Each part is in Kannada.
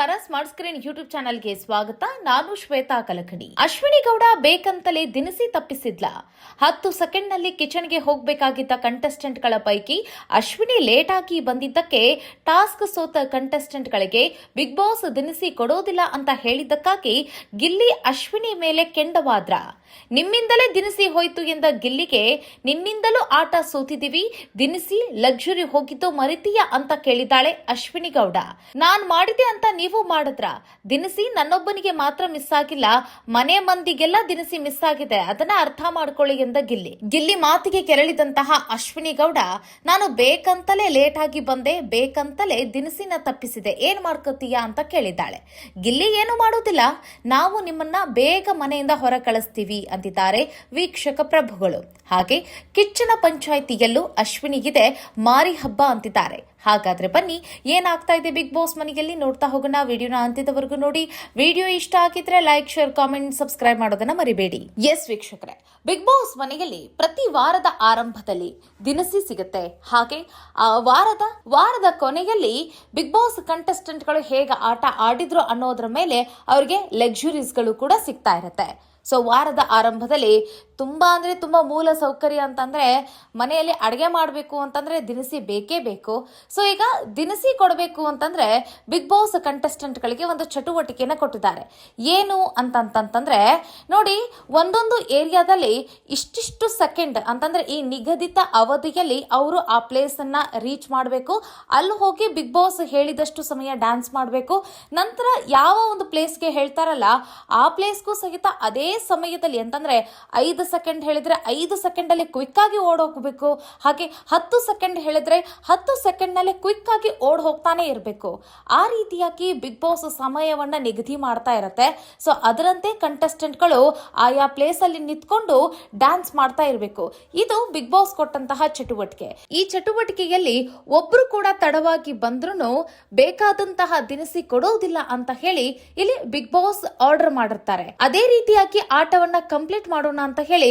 ನಮಸ್ಕಾರ ಸ್ಮಾರ್ಟ್ ಸ್ಕ್ರೀನ್ ಯೂಟ್ಯೂಬ್ ಚಾನೆಲ್ಗೆ ಸ್ವಾಗತ. ನಾನು ಶ್ವೇತಾ ಕಲಕಡಿ ಅಶ್ವಿನಿ ಗೌಡ ಬೇಕಂತಲೇ ದಿನಸಿ ತಪ್ಪಿಸಿದ್ಲ. ಹತ್ತು ಸೆಕೆಂಡ್ನಲ್ಲಿ ಕಿಚನ್ಗೆ ಹೋಗಬೇಕಾಗಿದ್ದ ಕಂಟೆಸ್ಟೆಂಟ್ಗಳ ಪೈಕಿ ಅಶ್ವಿನಿ ಲೇಟ್ ಆಗಿ ಬಂದಿದ್ದಕ್ಕೆ ಟಾಸ್ಕ್ ಸೋತ ಕಂಟೆಸ್ಟೆಂಟ್ಗಳಿಗೆ ಬಿಗ್ ಬಾಸ್ ದಿನಸಿ ಕೊಡೋದಿಲ್ಲ ಅಂತ ಹೇಳಿದ್ದಕ್ಕಾಗಿ ಗಿಲ್ಲಿ ಅಶ್ವಿನಿ ಮೇಲೆ ಕೆಂಡವಾದ್ರ. ನಿಮ್ಮಿಂದಲೇ ದಿನಸಿ ಹೋಯ್ತು ಎಂದ ಗಿಲ್ಲಿಗೆ, ನಿನ್ನಿಂದಲೂ ಆಟ ಸೋತಿದ್ದೀವಿ ದಿನಸಿ ಲಕ್ಸುರಿ ಹೋಗಿದ್ದು ಮರಿತೀಯ ಅಂತ ಕೇಳಿದಾಳೆ ಅಶ್ವಿನಿ ಗೌಡ. ನಾನ್ ಮಾಡಿದೆ ಅಂತ ಮಾಡಿದ್ರ, ದಿನಸಿ ನನ್ನೊಬ್ಬನಿಗೆ ಮಾತ್ರ ಮಿಸ್ ಆಗಿಲ್ಲ, ಮನೆ ಮಂದಿಗೆಲ್ಲ ದಿನಸಿ ಮಿಸ್ ಆಗಿದೆ, ಅದನ್ನ ಅರ್ಥ ಮಾಡ್ಕೊಳ್ಳಿ ಎಂದ ಗಿಲ್ಲಿ. ಗಿಲ್ಲಿ ಮಾತಿಗೆ ಕೆರಳಿದಂತಹ ಅಶ್ವಿನಿ ಗೌಡ, ನಾನು ಬೇಕಂತಲೇ ಲೇಟ್ ಆಗಿ ಬಂದೆ, ಬೇಕಂತಲೇ ದಿನಸಿನ ತಪ್ಪಿಸಿದೆ, ಏನ್ ಮಾಡ್ಕೋತೀಯ ಅಂತ ಕೇಳಿದ್ದಾಳೆ. ಗಿಲ್ಲಿ ಏನು ಮಾಡೋದಿಲ್ಲ, ನಾವು ನಿಮ್ಮನ್ನ ಬೇಗ ಮನೆಯಿಂದ ಹೊರ ಕಳಿಸ್ತೀವಿ ಅಂತಿದ್ದಾರೆ ವೀಕ್ಷಕ ಪ್ರಭುಗಳು. ಹಾಗೆ ಕಿಚ್ಚನ ಪಂಚಾಯಿತಿಯಲ್ಲೂ ಅಶ್ವಿನಿಗಿದೆ ಮಾರಿ ಹಬ್ಬ ಅಂತಿದ್ದಾರೆ. ಹಾಗಾದ್ರೆ ಬನ್ನಿ, ಏನಾಗ್ತಾ ಇದೆ ಬಿಗ್ ಬಾಸ್ ಮನೆಯಲ್ಲಿ ನೋಡ್ತಾ ಹೋಗೋಣ, ವಿಡಿಯೋನ ಅಂತ್ಯದವರೆಗೂ ನೋಡಿ. ವಿಡಿಯೋ ಇಷ್ಟ ಆಗಿದ್ರೆ ಲೈಕ್ ಶೇರ್ ಕಾಮೆಂಟ್ ಸಬ್ಸ್ಕ್ರೈಬ್ ಮಾಡೋದನ್ನ ಮರಿಬೇಡಿ. ಎಸ್ ವೀಕ್ಷಕರೇ ಬಿಗ್ ಬಾಸ್ ಮನೆಯಲ್ಲಿ ಪ್ರತಿ ವಾರದ ಆರಂಭದಲ್ಲಿ ದಿನಸಿ ಸಿಗುತ್ತೆ. ಹಾಗೆ, ಆ ವಾರದ ವಾರದ ಕೊನೆಯಲ್ಲಿ ಬಿಗ್ ಬಾಸ್ ಕಂಟೆಸ್ಟೆಂಟ್ಗಳು ಹೇಗೆ ಆಟ ಆಡಿದ್ರು ಅನ್ನೋದ್ರ ಮೇಲೆ ಅವ್ರಿಗೆ ಲಕ್ಸುರೀಸ್ಗಳು ಕೂಡ ಸಿಗ್ತಾ ಇರುತ್ತೆ. ಸೊ ವಾರದ ಆರಂಭದಲ್ಲಿ ತುಂಬ ಅಂದರೆ ತುಂಬ ಮೂಲ ಸೌಕರ್ಯ ಅಂತಂದರೆ ಮನೆಯಲ್ಲಿ ಅಡುಗೆ ಮಾಡಬೇಕು ಅಂತಂದರೆ ದಿನಸಿ ಬೇಕೇ ಬೇಕು. ಸೊ ಈಗ ದಿನಸಿ ಕೊಡಬೇಕು ಅಂತಂದರೆ ಬಿಗ್ ಬಾಸ್ ಕಂಟೆಸ್ಟೆಂಟ್ಗಳಿಗೆ ಒಂದು ಚಟುವಟಿಕೆಯನ್ನು ಕೊಟ್ಟಿದ್ದಾರೆ. ಏನು ಅಂತಂತಂತಂದರೆ ನೋಡಿ, ಒಂದೊಂದು ಏರಿಯಾದಲ್ಲಿ ಇಷ್ಟಿಷ್ಟು ಸೆಕೆಂಡ್ ಅಂತಂದರೆ ಈ ನಿಗದಿತ ಅವಧಿಯಲ್ಲಿ ಅವರು ಆ ಪ್ಲೇಸನ್ನು ರೀಚ್ ಮಾಡಬೇಕು. ಅಲ್ಲಿ ಹೋಗಿ ಬಿಗ್ ಬಾಸ್ ಹೇಳಿದಷ್ಟು ಸಮಯ ಡ್ಯಾನ್ಸ್ ಮಾಡಬೇಕು. ನಂತರ ಯಾವ ಒಂದು ಪ್ಲೇಸ್ಗೆ ಹೇಳ್ತಾರಲ್ಲ, ಆ ಪ್ಲೇಸ್ಗೂ ಸಹಿತ ಅದೇ ಸಮಯದಲ್ಲಿ ಅಂತಂದ್ರೆ ಐದು ಸೆಕೆಂಡ್ ಹೇಳಿದ್ರೆ ಐದು ಸೆಕೆಂಡ್ ಅಲ್ಲಿ ಕ್ವಿಕ್ ಆಗಿ ಓಡ್ ಹೋಗ್ಬೇಕು ಹಾಗೆ ಹತ್ತು ಸೆಕೆಂಡ್ ಹೇಳಿದ್ರೆ ಹತ್ತು ಸೆಕೆಂಡ್ನಲ್ಲಿ ಕ್ವಿಕ್ ಆಗಿ ಓಡ್ ಹೋಗ್ತಾನೆ ಇರಬೇಕು. ಆ ರೀತಿಯಾಗಿ ಬಿಗ್ ಬಾಸ್ ಸಮಯವನ್ನ ನಿಗದಿ ಮಾಡ್ತಾ ಇರತ್ತೆ. ಸೊ ಅದರಂತೆ ಕಂಟೆಸ್ಟೆಂಟ್ಗಳು ಆಯಾ ಪ್ಲೇಸಲ್ಲಿ ನಿಂತ್ಕೊಂಡು ಡ್ಯಾನ್ಸ್ ಮಾಡ್ತಾ ಇರಬೇಕು. ಇದು ಬಿಗ್ ಬಾಸ್ ಕೊಟ್ಟಂತಹ ಚಟುವಟಿಕೆ. ಈ ಚಟುವಟಿಕೆಯಲ್ಲಿ ಒಬ್ರು ಕೂಡ ತಡವಾಗಿ ಬಂದ್ರೂ ಬೇಕಾದಂತಹ ದಿನಸಿ ಕೊಡೋದಿಲ್ಲ ಅಂತ ಹೇಳಿ ಇಲ್ಲಿ ಬಿಗ್ ಬಾಸ್ ಆರ್ಡರ್ ಮಾಡಿರ್ತಾರೆ. ಅದೇ ರೀತಿಯಾಗಿ ಆಟವನ್ನ ಕಂಪ್ಲೀಟ್ ಮಾಡೋಣ ಅಂತ ಹೇಳಿ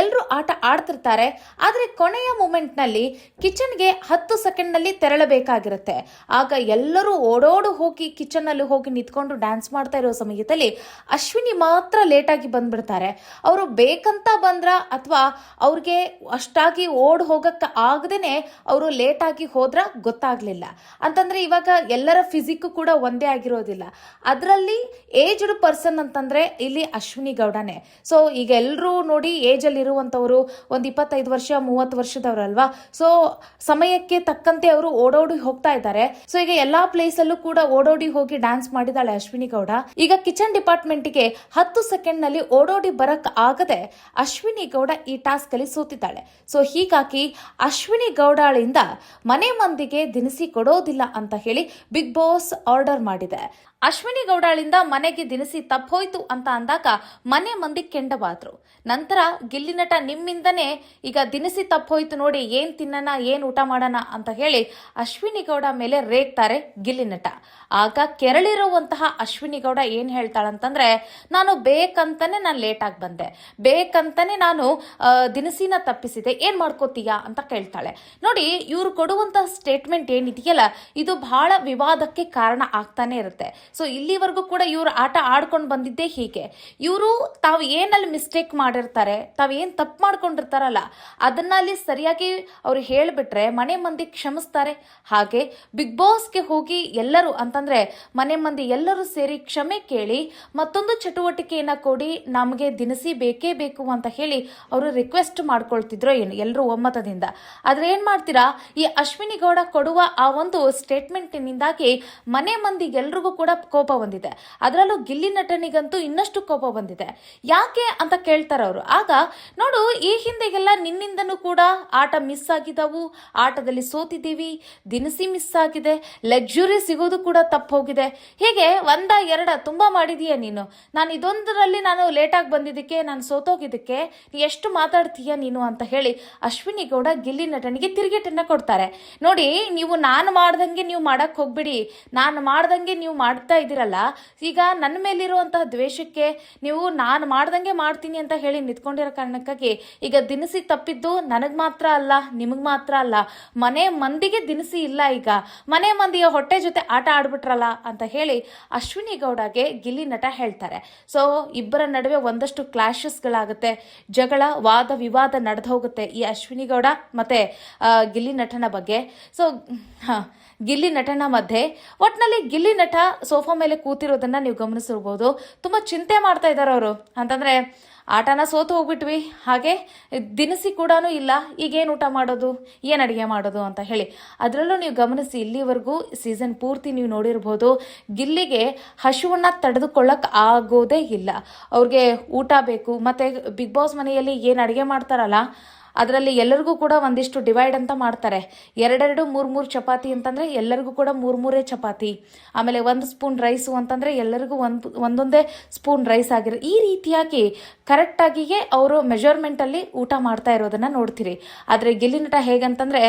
ಎಲ್ಲರೂ ಆಟ ಆಡ್ತಿರ್ತಾರೆ. ಆದರೆ ಕೊನೆಯ ಮೂಮೆಂಟ್ನಲ್ಲಿ ಕಿಚನ್ಗೆ ಹತ್ತು ಸೆಕೆಂಡ್ನಲ್ಲಿ ತೆರಳಬೇಕಾಗಿರುತ್ತೆ. ಆಗ ಎಲ್ಲರೂ ಓಡೋಡು ಹೋಗಿ ಕಿಚನ್ ಅಲ್ಲಿ ಹೋಗಿ ನಿಂತ್ಕೊಂಡು ಡ್ಯಾನ್ಸ್ ಮಾಡ್ತಾ ಇರೋ ಸಮಯದಲ್ಲಿ ಅಶ್ವಿನಿ ಮಾತ್ರ ಲೇಟಾಗಿ ಬಂದ್ಬಿಡ್ತಾರೆ. ಅವರು ಬೇಕಂತ ಬಂದ್ರ ಅಥವಾ ಅವ್ರಿಗೆ ಅಷ್ಟಾಗಿ ಓಡ್ ಹೋಗಕ್ಕೆ ಆಗದೇನೆ ಅವರು ಲೇಟಾಗಿ ಹೋದ್ರ ಗೊತ್ತಾಗ್ಲಿಲ್ಲ. ಅಂತಂದ್ರೆ ಇವಾಗ ಎಲ್ಲರ ಫಿಸಿಕ್ ಕೂಡ ಒಂದೇ ಆಗಿರೋದಿಲ್ಲ. ಅದರಲ್ಲಿ ಏಜ್ಡ್ ಪರ್ಸನ್ ಅಂತಂದ್ರೆ ಇಲ್ಲಿ ಅಶ್ವಿನಿ ಗೌಡನೇ ಸೊ ಈಗ ಎಲ್ಲರೂ ನೋಡಿ ಏಜ್ ಅಲ್ಲಿ ಇರುವಂತವರು ಒಂದ್ ಇಪ್ಪತ್ತೈದು ವರ್ಷ, ಮೂವತ್ತು ವರ್ಷದವರಲ್ವಾ? ಸೊ ಸಮಯಕ್ಕೆ ತಕ್ಕಂತೆ ಅವರು ಓಡೋಡಿ ಹೋಗ್ತಾ ಇದ್ದಾರೆ. ಸೊ ಈಗ ಎಲ್ಲಾ ಪ್ಲೇಸ್ ಅಲ್ಲೂ ಕೂಡ ಓಡೋಡಿ ಹೋಗಿ ಡ್ಯಾನ್ಸ್ ಮಾಡಿದಾಳೆ ಅಶ್ವಿನಿ ಗೌಡ. ಈಗ ಕಿಚನ್ ಡಿಪಾರ್ಟ್ಮೆಂಟ್ಗೆ ಹತ್ತು ಸೆಕೆಂಡ್ನಲ್ಲಿ ಓಡೋಡಿ ಬರಕ್ ಆಗದೆ ಅಶ್ವಿನಿ ಗೌಡ ಈ ಟಾಸ್ಕ್ ಅಲ್ಲಿ ಸೋತಿದ್ದಾಳೆ. ಸೊ ಹೀಗಾಗಿ ಅಶ್ವಿನಿ ಗೌಡಾಳಿಂದ ಮನೆ ಮಂದಿಗೆ ದಿನಸಿ ಕೊಡೋದಿಲ್ಲ ಅಂತ ಹೇಳಿ ಬಿಗ್ ಬಾಸ್ ಆರ್ಡರ್ ಮಾಡಿದೆ. ಅಶ್ವಿನಿ ಗೌಡಾಳಿಂದ ಮನೆಗೆ ದಿನಸಿ ತಪ್ಪೋಯ್ತು ಅಂತ ಅಂದಾಗ ಮನೆ ಮಂದಿ ಕೆಂಡವಾದ್ರು. ನಂತರ ಗಿಲ್ಲಿನಟ ನಿಮ್ಮಿಂದನೇ ಈಗ ದಿನಸಿ ತಪ್ಪೋಯ್ತು ನೋಡಿ ಏನ್ ತಿನ್ನೋಣ, ಏನ್ ಊಟ ಮಾಡೋಣ ಅಂತ ಹೇಳಿ ಅಶ್ವಿನಿ ಗೌಡ ಮೇಲೆ ರೇಗ್ತಾರೆ ಗಿಲ್ಲಿನಟ ಆಗ ಕೆರಳಿರುವಂತಹ ಅಶ್ವಿನಿ ಗೌಡ ಏನ್ ಹೇಳ್ತಾಳಂತಂದ್ರೆ, ನಾನು ಬೇಕಂತಾನೆ ನಾನು ಲೇಟ್ ಆಗಿ ಬಂದೆ. ಬೇಕಂತಾನೆ ನಾನು ದಿನಸಿನ ತಪ್ಪಿಸಿದೆ. ಏನ್ ಮಾಡ್ಕೋತೀಯಾ ಅಂತ ಕೇಳ್ತಾಳೆ. ನೋಡಿ, ಇವ್ರು ಕೊಡುವಂತಹ ಸ್ಟೇಟ್ಮೆಂಟ್ ಏನಿದೆಯಲ್ಲ, ಇದು ಬಹಳ ವಿವಾದಕ್ಕೆ ಕಾರಣ ಆಗ್ತಾನೆ ಇರುತ್ತೆ. ಸೊ ಇಲ್ಲಿವರೆಗೂ ಕೂಡ ಇವರು ಆಟ ಆಡ್ಕೊಂಡು ಬಂದಿದ್ದೇ ಹೀಗೆ. ಇವರು ತಾವು ಏನಲ್ಲಿ ಮಿಸ್ಟೇಕ್ ಮಾಡಿರ್ತಾರೆ, ತಾವು ಏನು ತಪ್ಪು ಮಾಡ್ಕೊಂಡಿರ್ತಾರಲ್ಲ, ಅದನ್ನ ಅಲ್ಲಿ ಸರಿಯಾಗಿ ಅವ್ರು ಹೇಳಿಬಿಟ್ರೆ ಮನೆ ಮಂದಿ ಕ್ಷಮಿಸ್ತಾರೆ. ಹಾಗೆ ಬಿಗ್ ಬಾಸ್ಗೆ ಹೋಗಿ ಎಲ್ಲರೂ ಅಂತಂದ್ರೆ ಮನೆ ಮಂದಿ ಎಲ್ಲರೂ ಸೇರಿ ಕ್ಷಮೆ ಕೇಳಿ ಮತ್ತೊಂದು ಚಟುವಟಿಕೆಯನ್ನ ಕೊಡಿ, ನಮಗೆ ದಿನಸಿ ಬೇಕೇ ಬೇಕು ಅಂತ ಹೇಳಿ ಅವರು ರಿಕ್ವೆಸ್ಟ್ ಮಾಡ್ಕೊಳ್ತಿದ್ರು ಏನು ಎಲ್ಲರೂ ಒಮ್ಮತದಿಂದ. ಆದ್ರೆ ಏನ್ ಮಾಡ್ತೀರಾ, ಈ ಅಶ್ವಿನಿ ಗೌಡ ಕೊಡುವ ಆ ಒಂದು ಸ್ಟೇಟ್ಮೆಂಟ್ನಿಂದಾಗಿ ಮನೆ ಮಂದಿಗೆಲ್ರಿಗೂ ಕೂಡ ಕೋಪ ಬಂದಿದೆ. ಅದರಲ್ಲೂ ಗಿಲ್ಲಿ ನಟನಿಗಂತೂ ಇನ್ನಷ್ಟು ಕೋಪ ಬಂದಿದೆ. ಯಾಕೆ ಅಂತ ಕೇಳ್ತಾರೆ ಅವರು. ಆಗ ನೋಡು, ಈ ಹಿಂದೆಗೆಲ್ಲ ನಿನ್ನಿಂದನೂ ಕೂಡ ಆಟ ಮಿಸ್ ಆಗಿದ್ದಾವು ಆಟದಲ್ಲಿ ಸೋತಿದ್ದೀವಿ, ದಿನಸಿ ಮಿಸ್ ಆಗಿದೆ ಲಕ್ಸುರಿ ಸಿಗೋದು ಕೂಡ ತಪ್ಪು ಹೋಗಿದೆ. ಹೀಗೆ ಒಂದ ಎರಡ ತುಂಬ ಮಾಡಿದೀಯ ನೀನು. ನಾನು ಇದೊಂದರಲ್ಲಿ ನಾನು ಲೇಟಾಗಿ ಬಂದಿದ್ದಕ್ಕೆ, ನಾನು ಸೋತೋಗಿದ್ದಕ್ಕೆ ನೀ ಎಷ್ಟು ಮಾತಾಡ್ತೀಯ ನೀನು ಅಂತ ಹೇಳಿ ಅಶ್ವಿನಿ ಗೌಡ ಗಿಲ್ಲಿ ನಟನಿಗೆ ತಿರುಗೇಟನ್ನ ಕೊಡ್ತಾರೆ. ನೋಡಿ, ನೀವು ನಾನು ಮಾಡ್ದಂಗೆ ನೀವು ಮಾಡಕ್ ಹೋಗ್ಬಿಡಿ. ನಾನು ಮಾಡ್ದಂಗೆ ನೀವು ಮಾಡ್ತಾ ಇದ್ದೀರಲ್ಲ, ಈಗ ನನ್ನ ಮೇಲಿರುವಂತಹ ದ್ವೇಷಕ್ಕೆ ನೀವು ನಾನು ಮಾಡ್ದಂಗೆ ಮಾಡ್ತೀನಿ ಅಂತ ಹೇಳಿ ನಿಂತ್ಕೊಂಡಿರೋ ಕಾರಣಕ್ಕಾಗಿ ಈಗ ದಿನಸಿ ತಪ್ಪಿದ್ದು ನನಗೆ ಮಾತ್ರ ಅಲ್ಲ, ನಿಮಗೆ ಮಾತ್ರ ಅಲ್ಲ. ಮನೆ ಮಂದಿಗೆ ದಿನಸಿ ಇಲ್ಲ ಈಗ. ಮನೆ ಮಂದಿಯ ಹೊಟ್ಟೆ ಜೊತೆ ಆಟ ಆಡ್ಬಿಟ್ರಲ್ಲ ಅಂತ ಹೇಳಿ ಅಶ್ವಿನಿ ಗೌಡಗೆ ಗಿಲ್ಲಿ ನಟ ಹೇಳ್ತಾರೆ. ಸೊ ಇಬ್ಬರ ನಡುವೆ ಒಂದಷ್ಟು ಕ್ಲಾಶಸ್ಗಳಾಗುತ್ತೆ ಜಗಳ, ವಾದ, ವಿವಾದ ನಡೆದು ಹೋಗುತ್ತೆ ಈ ಅಶ್ವಿನಿ ಗೌಡ ಮತ್ತೆ ಗಿಲ್ಲಿ ನಟನ ಬಗ್ಗೆ. ಸೊ ಗಿಲ್ಲಿ ನಟನ ಮಧ್ಯೆ ಒಟ್ನಲ್ಲಿ ಗಿಲ್ಲಿ ನಟ ಸೋಫಾ ಮೇಲೆ ಕೂತಿರೋದನ್ನ ನೀವು ಗಮನಿಸಿರ್ಬೋದು. ತುಂಬಾ ಚಿಂತೆ ಮಾಡ್ತಾ ಇದ್ದಾರೆ ಅವರು. ಅಂತಂದ್ರೆ ಆಟನ ಸೋತು ಹೋಗ್ಬಿಟ್ವಿ. ಹಾಗೆ ದಿನಸಿ ಕೂಡ ಇಲ್ಲ. ಈಗೇನು ಊಟ ಮಾಡೋದು? ಏನು ಅಡುಗೆ ಮಾಡೋದು ಅಂತ ಹೇಳಿ. ಅದರಲ್ಲೂ ನೀವು ಗಮನಿಸಿ, ಇಲ್ಲಿವರೆಗೂ ಸೀಸನ್ ಪೂರ್ತಿ ನೀವು ನೋಡಿರ್ಬೋದು. ಗಿಲ್ಲಿಗೆ ಹಸುವನ್ನ ತಡೆದುಕೊಳ್ಳಕ್ ಆಗೋದೇ ಇಲ್ಲ. ಅವ್ರಿಗೆ ಊಟ ಬೇಕು. ಮತ್ತೆ ಬಿಗ್ ಬಾಸ್ ಮನೆಯಲ್ಲಿ ಏನು ಅಡುಗೆ ಮಾಡ್ತಾರಲ್ಲ ಅದರಲ್ಲಿ ಎಲ್ಲರಿಗೂ ಕೂಡ ಒಂದಿಷ್ಟು ಡಿವೈಡ್ ಅಂತ ಮಾಡ್ತಾರೆ. ಎರಡೆರಡು, ಮೂರು ಮೂರು ಚಪಾತಿ ಅಂತಂದ್ರೆ ಎಲ್ಲರಿಗೂ ಕೂಡ ಮೂರು, ಮೂರೇ ಚಪಾತಿ. ಆಮೇಲೆ ಒಂದು ಸ್ಪೂನ್ ರೈಸು ಅಂತಂದ್ರೆ ಎಲ್ಲರಿಗೂ ಒಂದು, ಒಂದೊಂದೇ ಸ್ಪೂನ್ ರೈಸ್ ಆಗಿರ, ಈ ರೀತಿಯಾಗಿ ಕರೆಕ್ಟಾಗಿಯೇ ಅವರು ಮೆಜರ್ಮೆಂಟಲ್ಲಿ ಊಟ ಮಾಡ್ತಾ ಇರೋದನ್ನ ನೋಡ್ತೀರಿ. ಆದರೆ ಗೆಲ್ಲಿನಟ ಹೇಗಂತಂದರೆ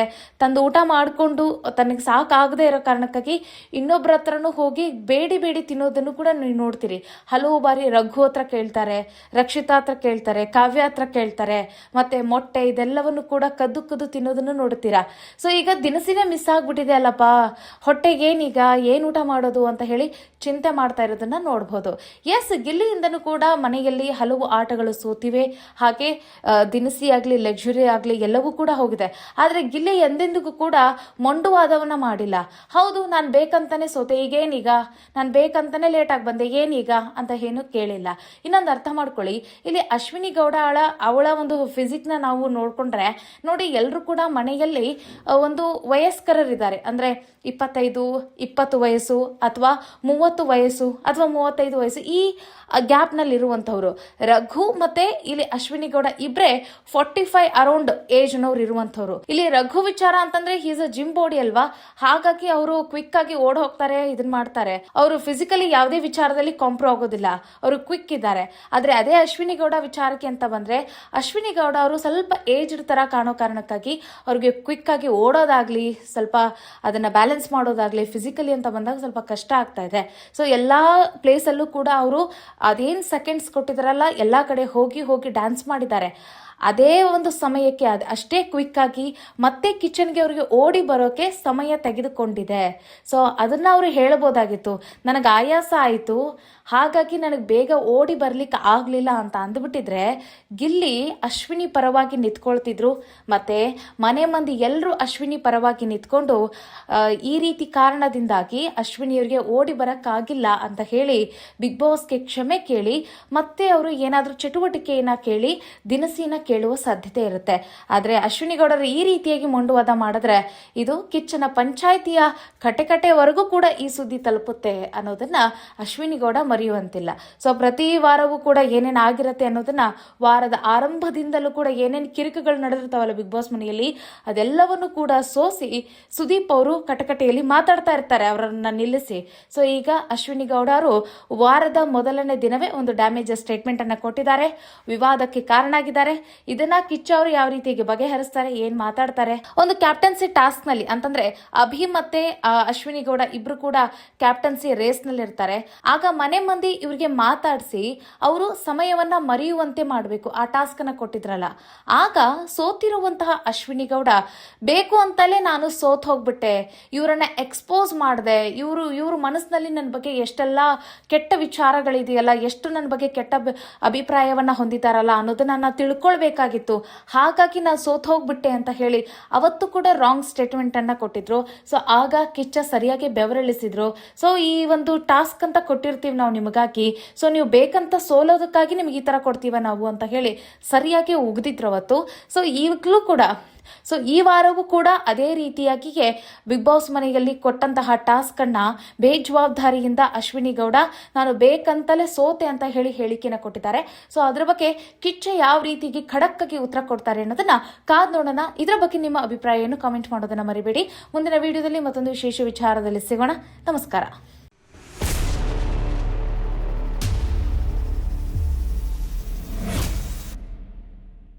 ತಂದು ಊಟ ಮಾಡಿಕೊಂಡು ತನಗೆ ಸಾಕಾಗದೇ ಇರೋ ಕಾರಣಕ್ಕಾಗಿ ಇನ್ನೊಬ್ಬರ ಹತ್ರನೂ ಹೋಗಿ ಬೇಡಿ ಬೇಡಿ ತಿನ್ನೋದನ್ನು ಕೂಡ ನೀವು ನೋಡ್ತೀರಿ. ಹಲವು ಬಾರಿ ರಘು ಹತ್ರ ಕೇಳ್ತಾರೆ, ರಕ್ಷಿತಾ ಹತ್ರ ಕೇಳ್ತಾರೆ, ಕಾವ್ಯ ಹತ್ರ ಕೇಳ್ತಾರೆ, ಮತ್ತೆ ಮೊಟ್ಟೆ ಇದೆಲ್ಲವನ್ನು ಕೂಡ ಕದ್ದು ಕದ್ದು ತಿನ್ನೋದನ್ನು ನೋಡ್ತೀರಾ ಸೊ ಈಗ ದಿನಸಿನೇ ಮಿಸ್ ಆಗ್ಬಿಟ್ಟಿದೆ ಅಲ್ಲಪ್ಪ. ಹೊಟ್ಟೆಗೇನೀಗ ಏನು ಊಟ ಮಾಡೋದು ಅಂತ ಹೇಳಿ ಚಿಂತೆ ಮಾಡ್ತಾ ಇರೋದನ್ನ ನೋಡ್ಬೋದು. ಎಸ್ ಗಿಲ್ಲಿಯಿಂದನೂ ಕೂಡ ಮನೆಯಲ್ಲಿ ಹಲವು ಆಟಗಳು ಸೋತಿವೆ. ಹಾಗೆ ದಿನಸಿ ಆಗಲಿ ಲಕ್ಸುರಿ ಆಗಲಿ ಎಲ್ಲವೂ ಕೂಡ ಹೋಗಿದೆ. ಆದರೆ ಗಿಲ್ಲಿ ಎಂದೆಂದಿಗೂ ಕೂಡ ಮೊಂಡುವಾದವನ್ನ ಮಾಡಿಲ್ಲ. ಹೌದು, ನಾನು ಬೇಕಂತಾನೆ ಸೋತೆ, ಈಗೇನೀಗ? ನಾನು ಬೇಕಂತಾನೆ ಲೇಟಾಗಿ ಬಂದೆ, ಏನೀಗ? ಅಂತ ಏನು ಕೇಳಿಲ್ಲ. ಇನ್ನೊಂದು ಅರ್ಥ ಮಾಡ್ಕೊಳ್ಳಿ. ಇಲ್ಲಿ ಅಶ್ವಿನಿ ಗೌಡ ಆಳ, ಅವಳ ಒಂದು ಫಿಸಿಕ್ನ ನಾವು ನೋಡ್ಕೊಂಡ್ರೆ ನೋಡಿ ಎಲ್ಲರೂ ಕೂಡ ಮನೆಯಲ್ಲಿ ಒಂದು ವಯಸ್ಕರರಿದ್ದಾರೆ. ಅಂದ್ರೆ ಇಪ್ಪತ್ತೈದು, ಇಪ್ಪತ್ತು ವಯಸ್ಸು ಅಥವಾ ಮೂವತ್ತು ವಯಸ್ಸು ಅಥವಾ ಮೂವತ್ತೈದು ವಯಸ್ಸು ಈ ಗ್ಯಾಪ್ನಲ್ಲಿರುವಂಥವ್ರು. ರಘು ಮತ್ತೆ ಇಲ್ಲಿ Ashwini Gowda ಇಬ್ಬರೆ forty five around ಏಜ್ನವ್ರು ಇರುವಂಥವ್ರು. ಇಲ್ಲಿ ರಘು ವಿಚಾರ ಅಂತಂದ್ರೆ ಈಸ್ ಅ ಜಿಮ್ ಬಾಡಿ ಅಲ್ವಾ? ಹಾಗಾಗಿ ಅವರು ಕ್ವಿಕ್ ಆಗಿ ಓಡ್ ಹೋಗ್ತಾರೆ ಇದನ್ನ ಮಾಡ್ತಾರೆ. ಅವರು ಫಿಸಿಕಲಿ ಯಾವುದೇ ವಿಚಾರದಲ್ಲಿ ಕಾಂಪ್ರೋ ಆಗೋದಿಲ್ಲ. ಅವರು ಕ್ವಿಕ್ ಇದ್ದಾರೆ. ಆದರೆ ಅದೇ ಅಶ್ವಿನಿ ಗೌಡ ವಿಚಾರಕ್ಕೆ ಅಂತ ಬಂದ್ರೆ, ಅಶ್ವಿನಿ ಗೌಡ ಅವರು ಸ್ವಲ್ಪ ಏಜ್ಡ್ ಥರ ಕಾಣೋ ಕಾರಣಕ್ಕಾಗಿ ಅವ್ರಿಗೆ ಕ್ವಿಕ್ ಆಗಿ ಓಡೋದಾಗ್ಲಿ, ಸ್ವಲ್ಪ ಅದನ್ನ ಬ್ಯಾಲೆನ್ಸ್ ಮಾಡೋದಾಗ್ಲಿ ಫಿಸಿಕಲಿ ಅಂತ ಬಂದಾಗ ಸ್ವಲ್ಪ ಕಷ್ಟ ಆಗ್ತಾ ಇದೆ. ಸೊ ಎಲ್ಲಾ ಪ್ಲೇಸಲ್ಲೂ ಕೂಡ ಅವರು ಅದೇನು ಸೆಕೆಂಡ್ಸ್ ಕೊಟ್ಟಿದಾರಲ್ಲ, ಎಲ್ಲಾ ಕಡೆ ಹೋಗಿ ಹೋಗಿ ಡ್ಯಾನ್ಸ್ ಮಾಡಿದ್ದಾರೆ. ಅದೇ ಒಂದು ಸಮಯಕ್ಕೆ ಅದು, ಅಷ್ಟೇ ಆಗಿ ಮತ್ತೆ ಕಿಚನ್ಗೆ ಅವರಿಗೆ ಓಡಿ ಬರೋಕೆ ಸಮಯ ತೆಗೆದುಕೊಂಡಿದೆ. ಸೊ ಅದನ್ನ ಅವರು ಹೇಳಬಹುದಾಗಿತ್ತು ನನಗೆ ಆಯಾಸ ಆಯಿತು. ಹಾಗಾಗಿ ನನಗೆ ಬೇಗ ಓಡಿ ಬರ್ಲಿಕ್ಕೆ ಆಗ್ಲಿಲ್ಲ ಅಂತ ಅಂದ್ಬಿಟ್ಟಿದ್ರೆ ಗಿಲ್ಲಿ ಅಶ್ವಿನಿ ಪರವಾಗಿ ನಿಂತ್ಕೊಳ್ತಿದ್ರು. ಮತ್ತೆ ಮನೆ ಮಂದಿ ಎಲ್ಲರೂ ಅಶ್ವಿನಿ ಪರವಾಗಿ ನಿಂತ್ಕೊಂಡು ಈ ರೀತಿ ಕಾರಣದಿಂದಾಗಿ ಅಶ್ವಿನಿಯವರಿಗೆ ಓಡಿ ಬರಕ್ಕಾಗಿಲ್ಲ ಅಂತ ಹೇಳಿ, ಬಿಗ್ ಬಾಸ್ಗೆ ಕ್ಷಮೆ ಕೇಳಿ, ಮತ್ತೆ ಅವರು ಏನಾದರೂ ಚಟುವಟಿಕೆಯನ್ನ ಕೇಳಿ, ದಿನಸಿನ ಕೇಳುವ ಸಾಧ್ಯತೆ ಇರುತ್ತೆ. ಆದರೆ ಅಶ್ವಿನಿ ಗೌಡರು ಈ ರೀತಿಯಾಗಿ ಮೊಂಡುವಾದ ಮಾಡಿದ್ರೆ ಇದು ಕಿಚ್ಚನ ಪಂಚಾಯಿತಿಯ ಕಟೆಕಟೆವರೆಗೂ ಕೂಡ ಈ ಸುದ್ದಿ ತಲುಪುತ್ತೆ ಅನ್ನೋದನ್ನು ಅಶ್ವಿನಿ ಗೌಡ ಮರೆಯುವಂತಿಲ್ಲ. ಸೊ ಪ್ರತಿ ವಾರವೂ ಕೂಡ ಏನೇನು ಆಗಿರುತ್ತೆ ಅನ್ನೋದನ್ನು ವಾರದ ಆರಂಭದಿಂದಲೂ ಕೂಡ ಏನೇನು ಕಿರುಕುಗಳು ನಡೆದಿರ್ತಾವಲ್ಲ ಬಿಗ್ ಬಾಸ್ ಮನೆಯಲ್ಲಿ, ಅದೆಲ್ಲವನ್ನು ಕೂಡ ಸೋಸಿ ಸುದೀಪ್ ಅವರು ಕಟಕಟೆಯಲ್ಲಿ ಮಾತಾಡ್ತಾ ಇರ್ತಾರೆ, ಅವರನ್ನು ನಿಲ್ಲಿಸಿ. ಸೊ ಈಗ ಅಶ್ವಿನಿ ಗೌಡ ಅವರು ವಾರದ ಮೊದಲನೇ ದಿನವೇ ಒಂದು ಡ್ಯಾಮೇಜ್ ಸ್ಟೇಟ್ಮೆಂಟ್ ಅನ್ನು ಕೊಟ್ಟಿದ್ದಾರೆ. ವಿವಾದಕ್ಕೆ ಕಾರಣ ಆಗಿದ್ದಾರೆ ಇದನ್ನ ಕಿಚ್ಚ ಅವರು ಯಾವ ರೀತಿಯಾಗಿ ಬಗೆಹರಿಸ್ತಾರೆ, ಏನ್ ಮಾತಾಡ್ತಾರೆ? ಒಂದು ಕ್ಯಾಪ್ಟನ್ಸಿ ಟಾಸ್ಕ್ನಲ್ಲಿ, ಅಂತಂದ್ರೆ ಅಭಿ ಮತ್ತೆ ಅಶ್ವಿನಿ ಗೌಡ ಇಬ್ರು ಕೂಡ ಕ್ಯಾಪ್ಟನ್ಸಿ ರೇಸ್ನಲ್ಲಿ ಇರ್ತಾರೆ. ಆಗ ಮನೆ ಮಂದಿ ಇವ್ರಿಗೆ ಮಾತಾಡಿಸಿ ಅವರು ಸಮಯವನ್ನ ಮರೆಯುವಂತೆ ಮಾಡಬೇಕು, ಆ ಟಾಸ್ಕ್ ಅನ್ನ ಕೊಟ್ಟಿದ್ರಲ್ಲ. ಆಗ ಸೋತಿರುವಂತಹ ಅಶ್ವಿನಿ ಗೌಡ, ಬೇಕು ಅಂತಲೇ ನಾನು ಸೋತ್ ಹೋಗ್ಬಿಟ್ಟೆ, ಇವರನ್ನ ಎಕ್ಸ್ಪೋಸ್ ಮಾಡಿದೆ, ಇವರು, ಇವ್ರ ಮನಸ್ಸಿನಲ್ಲಿ ನನ್ನ ಬಗ್ಗೆ ಎಷ್ಟೆಲ್ಲ ಕೆಟ್ಟ ವಿಚಾರಗಳಿದೆಯಲ್ಲ, ಎಷ್ಟು ನನ್ನ ಬಗ್ಗೆ ಕೆಟ್ಟ ಅಭಿಪ್ರಾಯವನ್ನ ಹೊಂದಿದ್ದಾರಲ್ಲ ಅನ್ನೋದನ್ನ ನಾನು ತಿಳ್ಕೊಳ್ಬೇಕಾಗಿತ್ತು ಹಾಗಾಗಿ ನಾನು ಸೋತ್ ಹೋಗ್ಬಿಟ್ಟೆ ಅಂತ ಹೇಳಿ ಅವತ್ತು ಕೂಡ ರಾಂಗ್ ಸ್ಟೇಟ್ಮೆಂಟ್ ಅನ್ನ ಕೊಟ್ಟಿದ್ರು. ಸೊ ಆಗ ಕಿಚ್ಚ ಸರಿಯಾಗಿ ಬೆವರಳಿಸಿದ್ರು. ಸೊ ಈ ಒಂದು ಟಾಸ್ಕ್ ಅಂತ ಕೊಟ್ಟಿರ್ತೀವಿ ನಾವು ನಿಮಗಾಗಿ. ಸೊ ನೀವು ಬೇಕಂತ ಸೋಲೋದಕ್ಕಾಗಿ ನಿಮ್ಗೆ ಈ ತರ ಕೊಡ್ತೀವ ನಾವು ಅಂತ ಹೇಳಿ ಸರಿಯಾಗಿ ಉಗ್ದಿದ್ರು ಅವತ್ತು. ಸೊ ಈಗಲೂ ಕೂಡ ಸೊ ಈ ವಾರವೂ ಕೂಡ ಅದೇ ರೀತಿಯಾಗಿಯೇ ಬಿಗ್ ಬಾಸ್ ಮನೆಯಲ್ಲಿ ಕೊಟ್ಟಂತಹ ಟಾಸ್ಕ್ ಅನ್ನ ಬೇಜವಾಬ್ದಾರಿಯಿಂದ ಅಶ್ವಿನಿ ಗೌಡ ನಾನು ಬೇಕಂತಲೇ ಸೋತೆ ಅಂತ ಹೇಳಿ ಹೇಳಿಕೆನ ಕೊಟ್ಟಿದ್ದಾರೆ. ಸೊ ಅದ್ರ ಬಗ್ಗೆ ಕಿಚ್ಚೆ ಯಾವ ರೀತಿಗೆ ಖಡಕ್ಕಾಗಿ ಉತ್ತರ ಕೊಡ್ತಾರೆ ಅನ್ನೋದನ್ನ ಕಾದ್ ನೋಡೋಣ. ಇದರ ಬಗ್ಗೆ ನಿಮ್ಮ ಅಭಿಪ್ರಾಯವನ್ನು ಕಾಮೆಂಟ್ ಮಾಡೋದನ್ನ ಮರಿಬೇಡಿ. ಮುಂದಿನ ವಿಡಿಯೋದಲ್ಲಿ ಮತ್ತೊಂದು ವಿಶೇಷ ವಿಚಾರದಲ್ಲಿ ಸಿಗೋಣ. ನಮಸ್ಕಾರ.